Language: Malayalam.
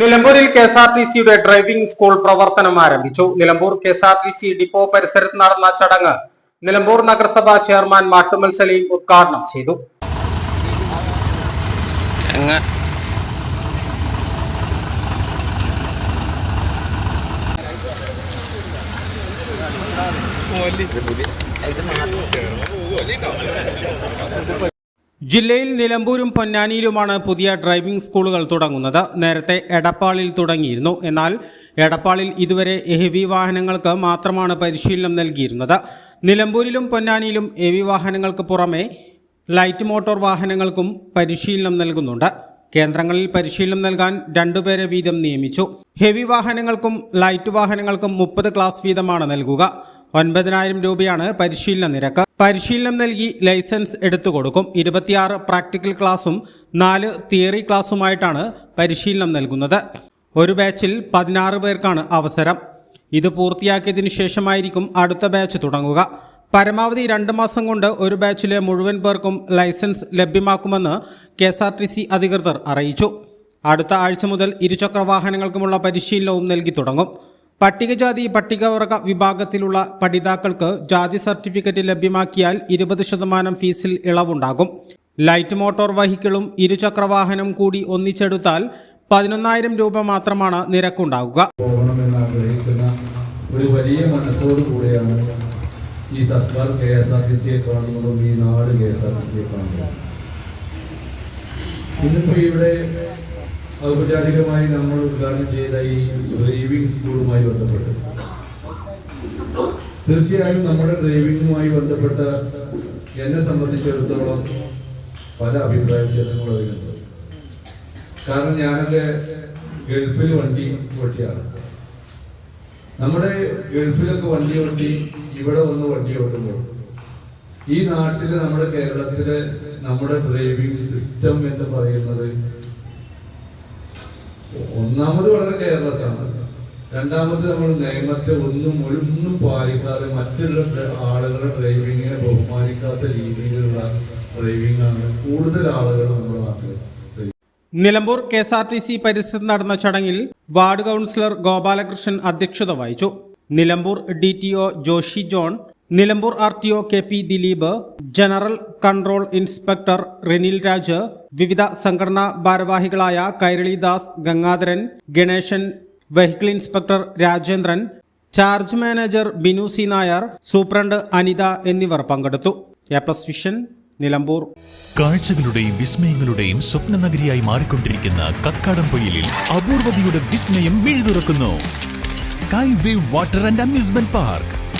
നിലമ്പൂരിൽ കെ എസ് ആർ ടി സിയുടെ ഡ്രൈവിംഗ് സ്കൂൾ പ്രവർത്തനം ആരംഭിച്ചു. Nilambur K S R T C depot പരിസരത്ത് നടന്ന ചടങ്ങ് നിലമ്പൂർ നഗരസഭാ ചെയർമാൻ മാട്ടുമൽ സലീം ഉദ്ഘാടനം ചെയ്തു. ജില്ലയിൽ നിലമ്പൂരും പൊന്നാനിയിലുമാണ് പുതിയ ഡ്രൈവിംഗ് സ്കൂളുകൾ തുടങ്ങുന്നത്. നേരത്തെ എടപ്പാളിൽ തുടങ്ങിയിരുന്നു. എന്നാൽ എടപ്പാളിൽ ഇതുവരെ ഹെവി വാഹനങ്ങൾക്ക് മാത്രമാണ് പരിശീലനം നൽകിയിരുന്നത്. നിലമ്പൂരിലും പൊന്നാനിയിലും ഹെവി വാഹനങ്ങൾക്ക് പുറമെ ലൈറ്റ് മോട്ടോർ വാഹനങ്ങൾക്കും പരിശീലനം നൽകുന്നുണ്ട്. കേന്ദ്രങ്ങളിൽ പരിശീലനം നൽകാൻ രണ്ടുപേരെ വീതം നിയമിച്ചു. ഹെവി വാഹനങ്ങൾക്കും ലൈറ്റ് വാഹനങ്ങൾക്കും മുപ്പത് ക്ലാസ് വീതമാണ് നൽകുക. ഒൻപതിനായിരം രൂപയാണ് പരിശീലന നിരക്ക്. പരിശീലനം നൽകി ലൈസൻസ് എടുത്തു കൊടുക്കും. ഇരുപത്തിയാറ് പ്രാക്ടിക്കൽ ക്ലാസും നാല് തിയറി ക്ലാസുമായിട്ടാണ് പരിശീലനം നൽകുന്നത്. ഒരു ബാച്ചിൽ പതിനാറ് പേർക്കാണ് അവസരം. ഇത് പൂർത്തിയാക്കിയതിനു ശേഷമായിരിക്കും അടുത്ത ബാച്ച് തുടങ്ങുക. പരമാവധി രണ്ട് മാസം കൊണ്ട് ഒരു ബാച്ചിലെ മുഴുവൻ പേർക്കും ലൈസൻസ് ലഭ്യമാക്കുമെന്ന് K S R T C അധികൃതർ അറിയിച്ചു. അടുത്ത ആഴ്ച മുതൽ ഇരുചക്ര വാഹനങ്ങൾക്കുമുള്ള പരിശീലനവും നൽകി തുടങ്ങും. പട്ടികജാതി പട്ടികവർഗ വിഭാഗത്തിലുള്ള പഠിതാക്കൾക്ക് ജാതി സർട്ടിഫിക്കറ്റ് ലഭ്യമാക്കിയാൽ ഇരുപത് ശതമാനം ഫീസിൽ ഇളവുണ്ടാകും. ലൈറ്റ് മോട്ടോർ വഹിക്കിളും ഇരുചക്ര വാഹനം കൂടി ഒന്നിച്ചെടുത്താൽ പതിനൊന്നായിരം രൂപ മാത്രമാണ് നിരക്കുണ്ടാകുക പോകണമെന്ന് ഒരു വലിയ ഈ സർക്കാർ കെ എസ് ആർ ടി സിയെ കാണുന്നതും ഈ നാട് കെ എസ് ആർ ടി സിയെ കാണുന്നതും. ഇവിടെ ഔപചാരികമായി നമ്മൾ ഉദ്ഘാടനം ചെയ്ത ഈ ഡ്രൈവിംഗ് സ്കൂളുമായി ബന്ധപ്പെട്ട്. തീർച്ചയായും നമ്മുടെ ഡ്രൈവിംഗുമായി ബന്ധപ്പെട്ട എന്നെ സംബന്ധിച്ചിടത്തോളം പല അഭിപ്രായ വ്യത്യാസങ്ങളും അതിനുണ്ട് കാരണം ഞാനൊക്കെ ഗൾഫിൽ വണ്ടി ഓട്ടിയാണ്. നമ്മുടെ ഗൾഫിലൊക്കെ വണ്ടി ഓട്ടി ഇവിടെ വന്ന് വണ്ടി ഓട്ടുമ്പോൾ ഈ നാട്ടിൽ നമ്മുടെ കേരളത്തിലെ നമ്മുടെ ഡ്രൈവിംഗ് സിസ്റ്റം എന്ന് പറയുന്നത് ഒന്നാമത് വളരെ കെയർലെസ് ആണ്. രണ്ടാമത് നമ്മൾ നിയമത്തെ ഒന്നും ഒന്നും പാലിക്കാതെ മറ്റുള്ള ആളുകളുടെ ഡ്രൈവിങ്ങിനെ ബഹുമാനിക്കാത്ത രീതിയിലുള്ള ഡ്രൈവിംഗ് ആണ് കൂടുതൽ ആളുകൾ നമ്മുടെ നാട്ടിൽ Nilambur K S R T C പരിസരത്ത് നടന്ന ചടങ്ങിൽ വാർഡ് കൗൺസിലർ ഗോപാലകൃഷ്ണൻ അധ്യക്ഷത വഹിച്ചു. Nilambur D T O Joshi John Nilambur R T O K P Dileep general control inspector Renil Raj വിവിധ സംഘടനാ ഭാരവാഹികളായ Kairalidas Gangadharan Ganesan vehicle inspector Rajendran charge manager Binu C Nair superintendent Anitha എന്നിവർ പങ്കെടുത്തു. A plus vision Nilambur. കാഴ്ചകളുടെയും വിസ്മയങ്ങളുടെയും സ്വപ്ന നഗരിയായി മാറിക്കൊണ്ടിരിക്കുന്ന കക്കാടംപൊയിലിൽ അപൂർവതയുടെ വിസ്മയം മിഴുതുറക്കുന്നു. Sky wave water and amusement park.